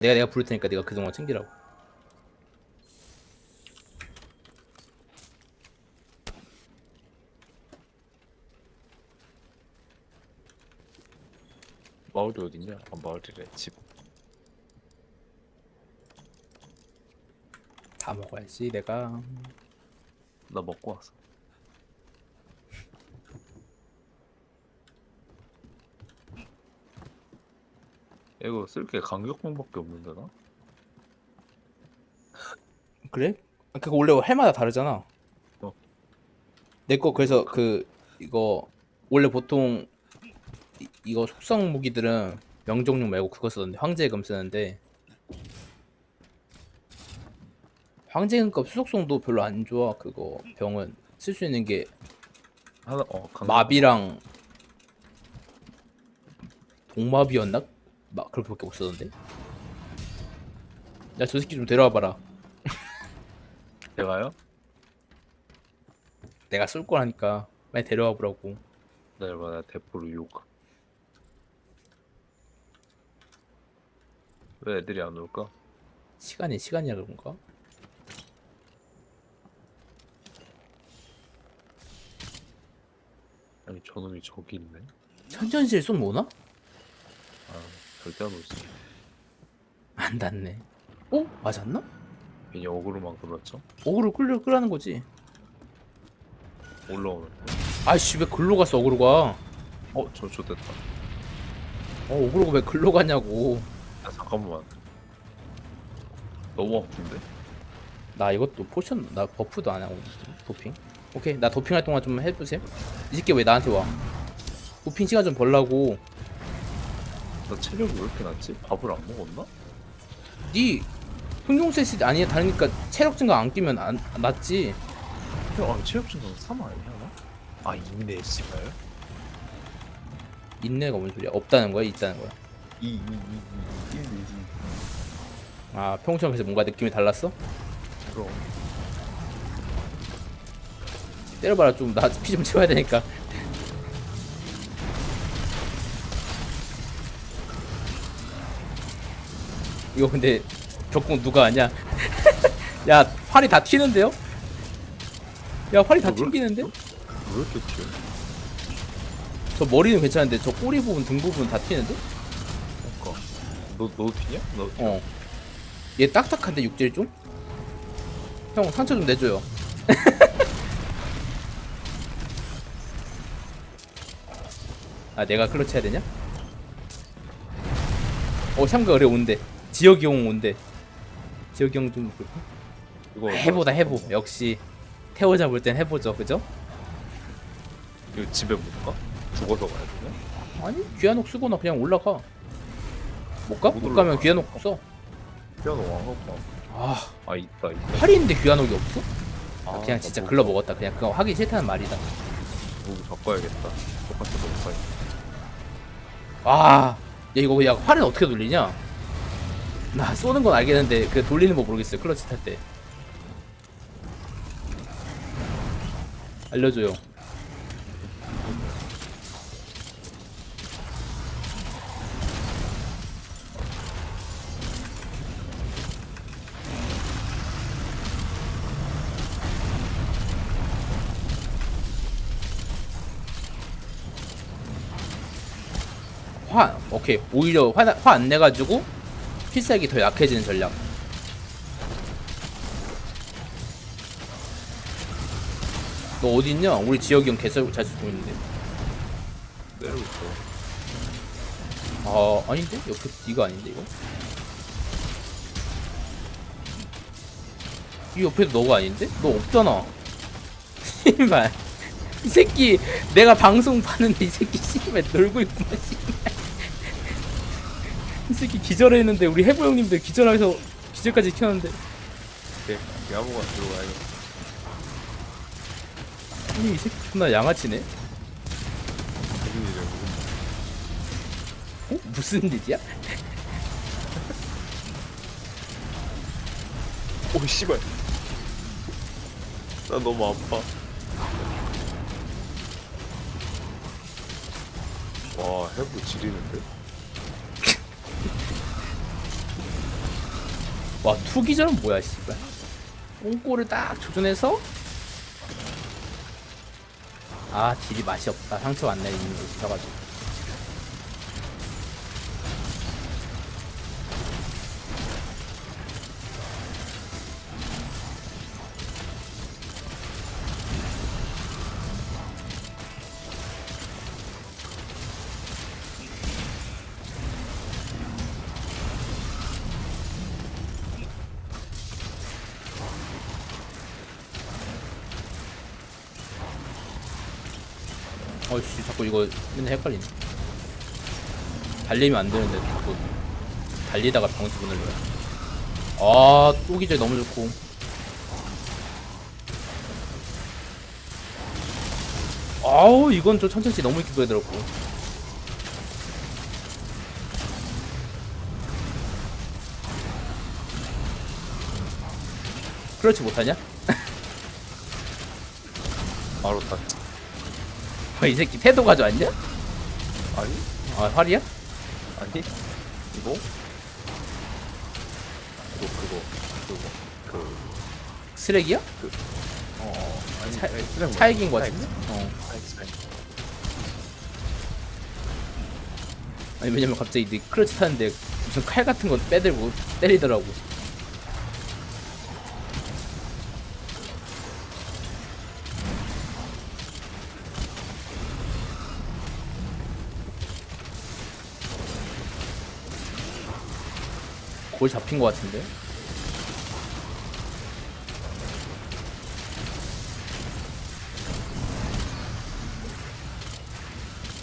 내가 내가 부를 테니까 내가 그동안 챙기라고. 마을이 어딨냐? 아 마을이래 집 다 먹어야지 내가. 나 먹고 왔어 이거 쓸게 간격봉밖에 없는데 나? 그래? 아, 그거 원래 해마다 다르잖아. 어. 내 거 그래서 그 이거 원래 보통 이, 이거 속성 무기들은 명종용 말고 그거 쓰던데 황제금 쓰는데 황제금급 수속성도 별로 안 좋아 그거 병은 쓸 수 있는 게 하나 어 마비랑 동마비였나? 막 그렇게밖에 못 쓰던데. 야 저 새끼 좀 데려와 봐라. 내가요? 내가 쏠 거라니까 빨리 데려와 보라고. 내가 나 대포로 욕. 왜 애들이 안 올까? 시간이 시간이야 그런가? 아니 저놈이 저기 있네. 천전실 쏜 뭐나? 아 절대 안 오지. 안 닿네. 어? 맞았나? 괜히 어그로만 끌었죠? 어그로 끌려 끌라는 거지. 올라오는. 아이씨 왜 글로 갔어 어그로가? 어저 좋됐다. 어 어그로가 왜 글로 가냐고. 아 잠깐만. 너무 아픈데? 나 이것도 포션 나 버프도 안 하고. 도핑. 오케이 나 도핑할 동안 좀 해보세요. 이 새끼 왜 나한테 와? 도핑 시간 좀 벌라고. 나 체력이 왜 이렇게 낮지? 밥을 안 먹었나? 네 흥룡세시 아니야 다르니까 체력 증가 안 끼면 안안 낫지. 아 체력 증강 3 아니야 나? 아 있네 씨발. 인내가 뭔 소리야? 없다는 거야? 있다는 거야? 2 2 2 2 1 2 2아 그래서 뭔가 느낌이 달랐어? 그럼. 때려봐라 좀 나 피 좀 채워야 되니까 이거 근데 적공 누가 아냐 야 활이 다 튀는데요? 야 활이 다? 튕기는데? 왜 이렇게 튀어? 저 머리는 괜찮은데 저 꼬리 부분 등 부분 다 튀는데? 그러니까. 너, 너 튀냐? 너 튀어? 어. 얘 딱딱한데 육질 좀? 형 상처 좀 내줘요. 아 내가 클러치 해야 되냐? 어 참가 어려 온대. 지역이 형 온대. 지역이 형좀 이거 해보다 해보. 역시 태워 잡을 땐 해보죠, 그죠? 이거 집에 못 가? 죽어서 가야 되냐? 아니 귀한옥 쓰거나 그냥 올라가. 못 가? 못 못 가면 올라가. 귀한옥 써. 피아노 왕하고 아아 있다 있다 팔이 있는데 귀한옥이 없어? 아, 그냥 진짜 나 글러 먹었다. 그냥 그거 하기 싫다는 말이다. 무기 바꿔야겠다 똑같이 못 가. 아, 야 이거 야 활은 어떻게 돌리냐? 나 쏘는 건 알겠는데 그 돌리는 거 모르겠어요. 클러치 탈 때. 알려줘요. 화 오케이 오히려 화 안 내가지고 필살기 더 약해지는 전략. 너 어디 있냐? 우리 지역이 형 개설 잘 쓰고 있는데. 내리고 있어 아 아닌데? 옆에 네가 아닌데 이거? 이 옆에도 너가 아닌데? 너 없잖아. 씨발. 이 새끼 내가 방송 봤는데 이 새끼 씨발 놀고 있구만 씨발. 이 새끼 기절했는데 우리 해보 형님들 기절해서 기절까지 켰는데 오케이 야무가 들어가야겠다 아니 이 새끼 존나 양아치네. 무슨 일이야 무슨 일 어? 무슨 일이야? 오 씨발 나 너무 아파 와 해부 지리는데 와 투기절은 뭐야 씨발. 꽁꼬를 딱 조준해서. 아 딜이 맛이 없다. 상처 안 내리는 거 있어가지고 맨날 헷갈리네. 달리면 안 되는데 자꾸 달리다가 병수분을 넣어 아 또기절 너무 좋고. 아우 이건 좀 천천히 너무 이렇게 보여들었고. 그렇지 못하냐? 바로 딱. 어, 이 새끼 태도 가져왔냐? 아니 아 활이야? 아니 이거 이거 그거 그거 그 쓰레기야? 어, 아니 차- 아니, 쓰레기 차 이긴 거 뭐야? 같은데? 어. 아니 왜냐면 갑자기 내 크러치 타는데 무슨 칼 같은 거 빼들고 때리더라고 골 잡힌 거 같은데?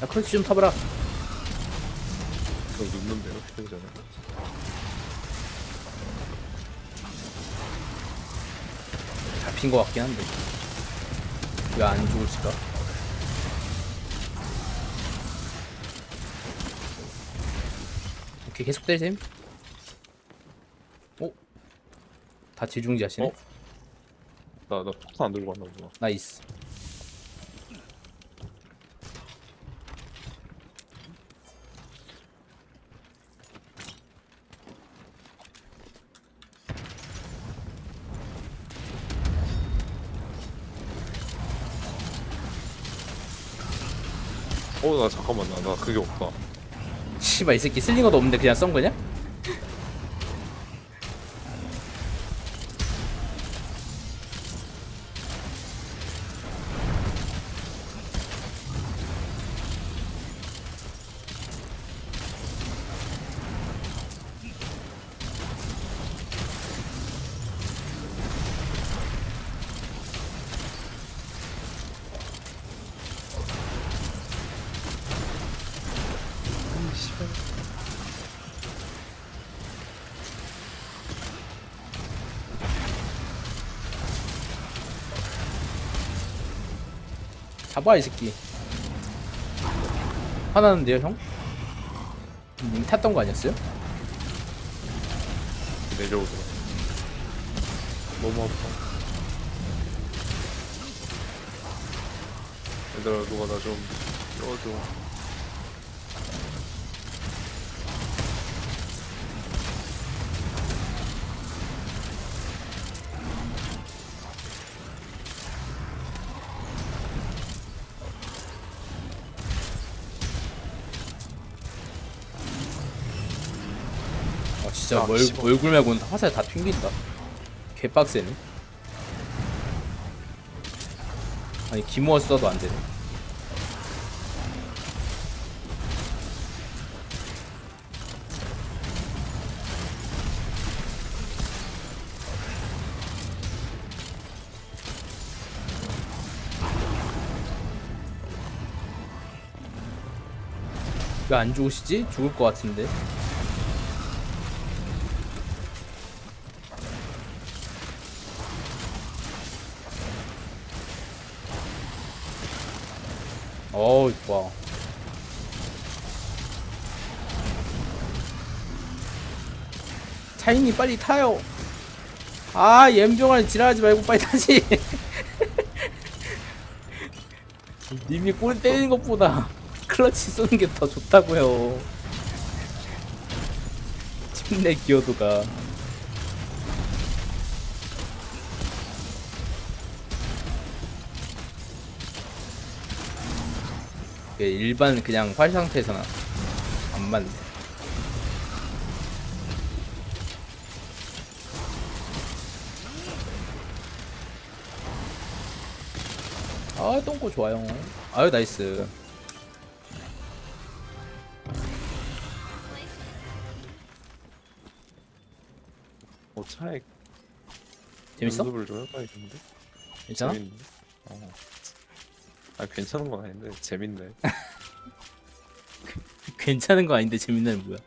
야 크러치 좀 타봐라 저 눕는데요 전에 잡힌 거 같긴 한데 왜 안 죽을까? 오케이 계속 때리셈 오? 다 지중지 하시네? 어? 나 나 폭탄 안 들고 왔나 보다 나이스 어 나 잠깐만 나, 나 그게 없다 씨발 이 새끼 슬링어도 없는데 그냥 썬 거냐? 잡아 이 새끼 화나는데요 형? 님 탔던 거 아니었어요? 내려오더라 너무 아파 얘들아 누가 나 좀 끌어줘 진짜 아, 얼, 씨발. 얼굴 말고는 화살 다 튕긴다 개빡세네 아니 기모어 써도 안 되네 왜 안 죽으시지? 죽을 것 같은데 어우 좋아. 차이니 빨리 타요. 아 엠병아리 지랄하지 말고 빨리 타지. 님이 골 때리는 것보다 클러치 쏘는 게 더 좋다고요. 팀내 기여도가 일반 그냥 활 상태에서는 안 맞네. 아 똥꼬 좋아요. 아유 나이스. 어 차에 재밌어? 연습을 좀 해봐야겠는데. 괜찮아? 재밌네. 어. 아 괜찮은 건 아닌데 재밌네. 괜찮은 거 아닌데 재밌는 뭐야?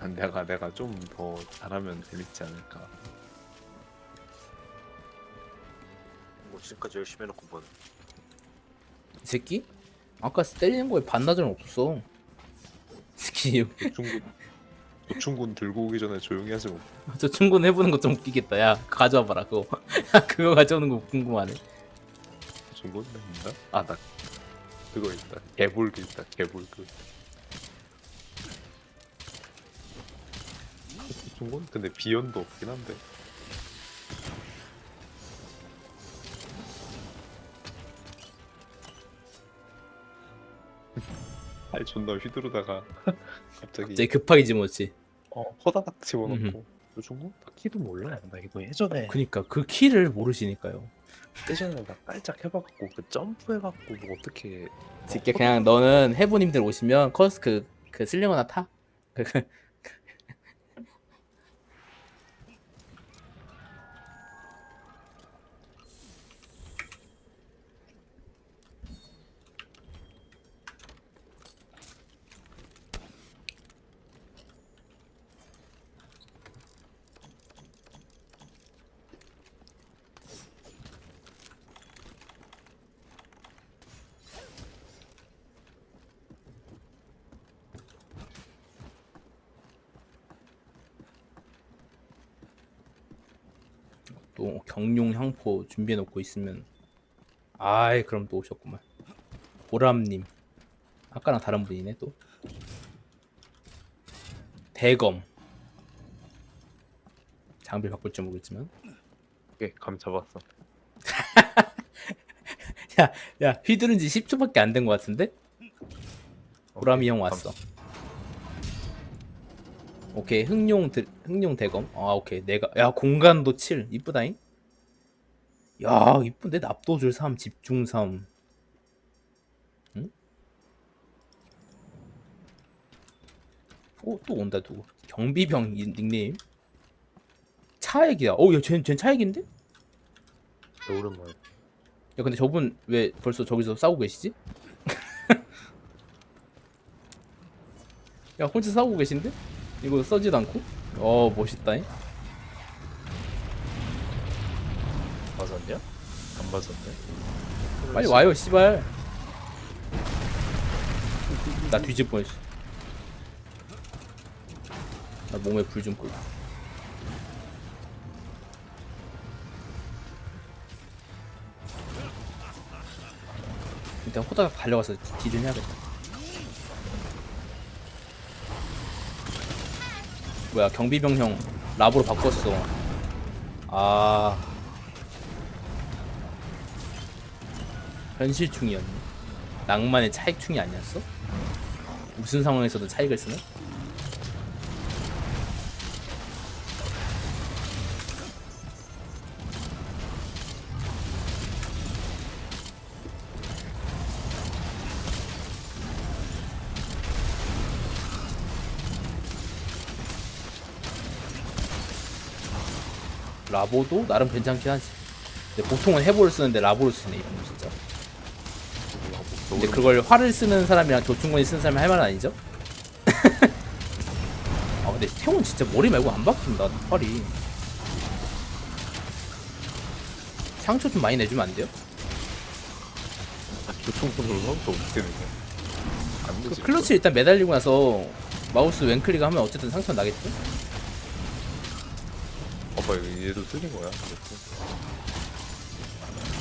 아, 내가 내가 좀 더 잘하면 재밌지 않을까. 뭐 지금까지 열심히 해놓고 뭐이 새끼? 아까 때리는 거에 반나절은 없었어. 이 새끼 노충군 노충군 들고 오기 전에 조용히 하지 뭐. 저 충분 해보는 거 좀 웃기겠다. 야 가져와 봐라 그거. 야, 그거 가져오는 거 궁금하네. 노충군 있나? 아 나 그거 있다. 개불그 있다. 개불그. 노충군? 근데 비연도 없긴 한데. 알 존나 휘두르다가 갑자기 갑자기 급하게 집어넣지. 어 허다닥 집어넣고. 요즘은 키도 몰라 나 이거 예전에 그니까 그 키를 모르시니까요. 예전에 나 깔짝 그 점프 해갖고 뭐 어떻게 새끼 그냥 너는 해보님들 오시면 커스 그, 그 슬링어나 타. 그, 그, 또 경룡 향포 준비해 놓고 있으면 아이 그럼 또 오셨구만. 보람님. 아까랑 다른 분이네 또. 대검. 장비 바꿀 줄 모르겠지만. 예, 감 잡았어 야, 야, 휘두른 지 10초밖에 안 된 것 같은데? 보람이 형 왔어. 오케이, 흥룡 드, 흥룡 대검. 아, 오케이. 내가 야, 공간도 7. 이쁘다잉. 야, 이쁜데 납도줄 3, 집중 3. 응? 오, 또 온다 누구? 경비병 이 닉네임. 차액이야. 어, 야, 쟤, 쟤 차액인데? 오랜만에 야 근데 저분 왜 벌써 저기서 싸우고 계시지? 야 혼자 싸우고 계신데? 이거 써지도 않고? 어 멋있다잉. 맞았냐? 안 맞았네. 빨리 와요 씨발. 나 뒤질 뻔했어. 나 몸에 불좀 끄고. 일단 호다가 달려가서 딜을 해야겠다 뭐야 경비병 형 랍으로 바꿨어 아 현실충이었네 낭만의 차익충이 아니었어? 무슨 상황에서도 차익을 쓰네? 라보도 나름 괜찮긴 하지 근데 보통은 해보를 쓰는데 라보를 쓰네 이분 진짜 근데 그걸 활을 쓰는 사람이랑 조충곤이 쓰는 사람이 할말 아니죠? 아 근데 태훈 진짜 머리 말고 안 바뀐다 활이 상처 좀 많이 내주면 안 돼요? 교통콘트롤 하면서 어떻게 되냐 안그 되지 클러치 일단 매달리고 나서 마우스 왼클릭 하면 어쨌든 상처 나겠죠? 봐봐 얘도 틀린 거야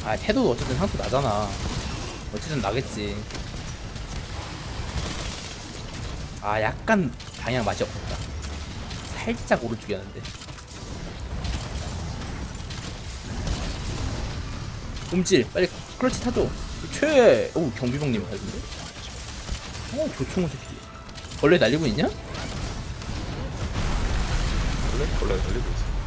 아 태도도 어쨌든 상처 나잖아 어쨌든 나겠지 아 약간 방향 맛이 없다 살짝 오른쪽이었는데 움찔 빨리 클러치 타줘 최, 오 경비병님 하던데? 어 조충호 새끼. 원래 날리고 있냐? 원래 원래 달리고 있어.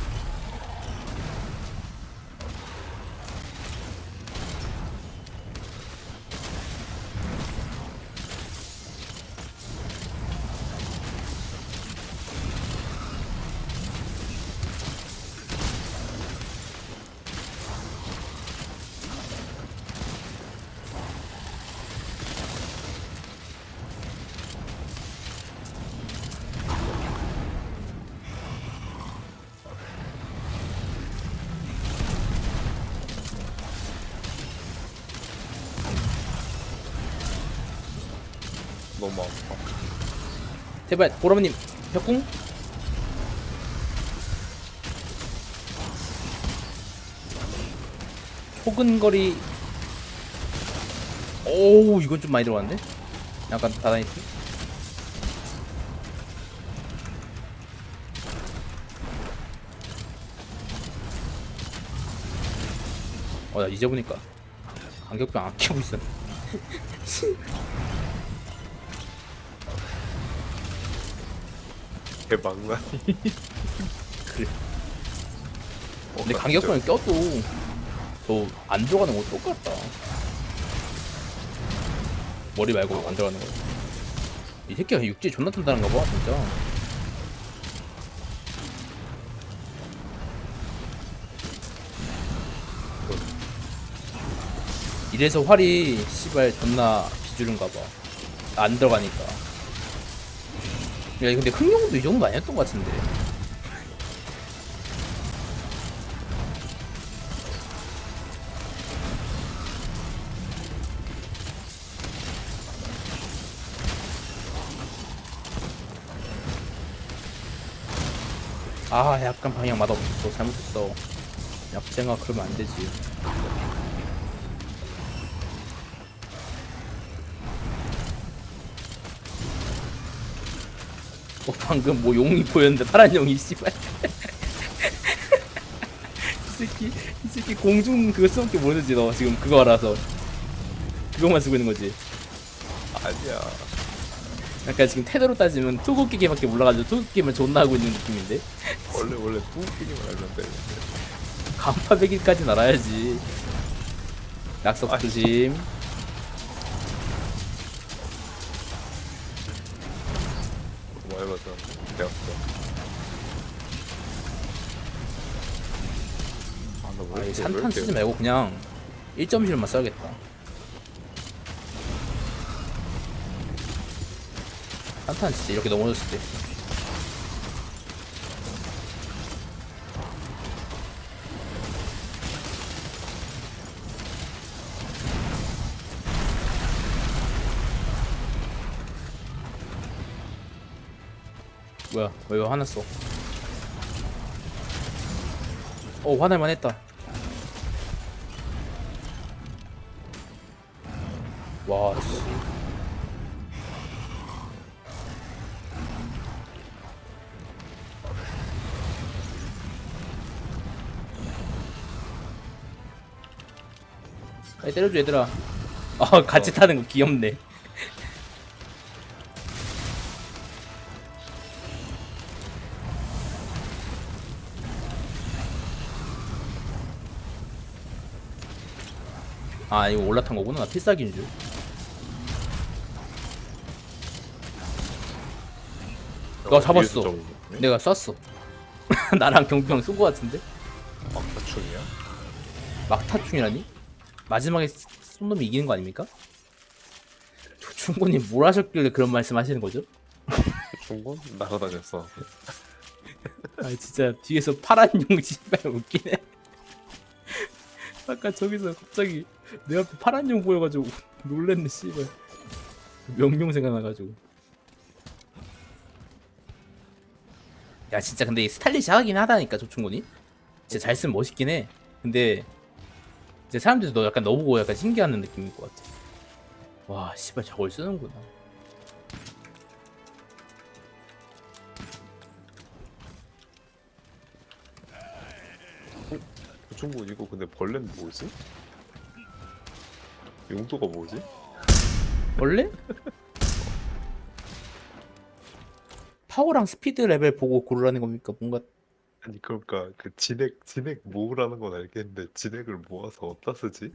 너무 아파. 제발 보라마님 벽궁. 호근거리. 오 이건 좀 많이 들어갔는데? 약간 다다이트. 어나 이제 보니까 간격병 안 키우고 있어. 대박나. 그래. 어, 근데 나 간격병을 껴도 저 안 들어가는 거 똑같다. 머리 말고 안 들어가는 거. 이 새끼가 육지 존나 튼다는가 봐 진짜. 이래서 활이 씨발 존나 비주른가 봐. 안 들어가니까. 야 근데 흑룡도 이 정도 아니었던 것 같은데. 아 약간 방향 맛없었어. 잘못했어. 약쟁아 그러면 안 되지 어 방금 뭐 용이 보였는데 파란 용이 씨발. 이 새끼 이 새끼 공중 그거 써먹게 모르지 너 지금 그거 알아서. 그거만 쓰고 있는 거지. 아니야. 약간 지금 태도로 따지면 투구기계밖에 몰라가지고 투구기계만 존나 하고 있는 느낌인데? 원래 원래 뚜끼기만 알면 돼. 간파배기까지는 알아야지. 낙석 아, 조심 뭐 해봐서 배웠어. 아, 나 아, 왜 이 이렇게 산탄 왜 이렇게 쓰지 말고 그냥 1.1만 써야겠다 산탄 진짜 이렇게 넘어졌을 때 뭐야? 왜 이거 화났어. 어 화날만 했다. 와 씨. 빨리 때려줘 얘들아. 아 같이 타는 거 귀엽네 아 이거 올라탄 거구나 나 필살기인 줄너 잡았어. 내가 쐈어 나랑 경비형 쏜거 같은데 막다충이야? 막타충이라니? 마지막에 쏜 놈이 이기는 거 아닙니까? 조충곤님 뭘 하셨길래 그런 말씀 하시는 거죠? 중곤 날아다녔어. 아 진짜 뒤에서 파란 용 씨발 웃기네 아까 저기서 갑자기 내 앞에 파란 용 보여가지고 놀랬네 씨발. 명령 생각나가지고. 야 진짜 근데 이 스타일리시하긴 하다니까 조충곤이? 진짜 잘 쓰면 멋있긴 해. 근데 이제 사람들도 너 약간 너 보고 약간 신기하는 느낌일 것 같아. 와 씨발 저걸 쓰는구나. 중곤 이거 근데 벌레는 뭐지? 용도가 뭐지? 원래? 파워랑 스피드 레벨 보고 고르라는 겁니까? 뭔가 아니 그러니까 그 진액 진액 모으라는 건 알겠는데 진액을 모아서 어디다 쓰지?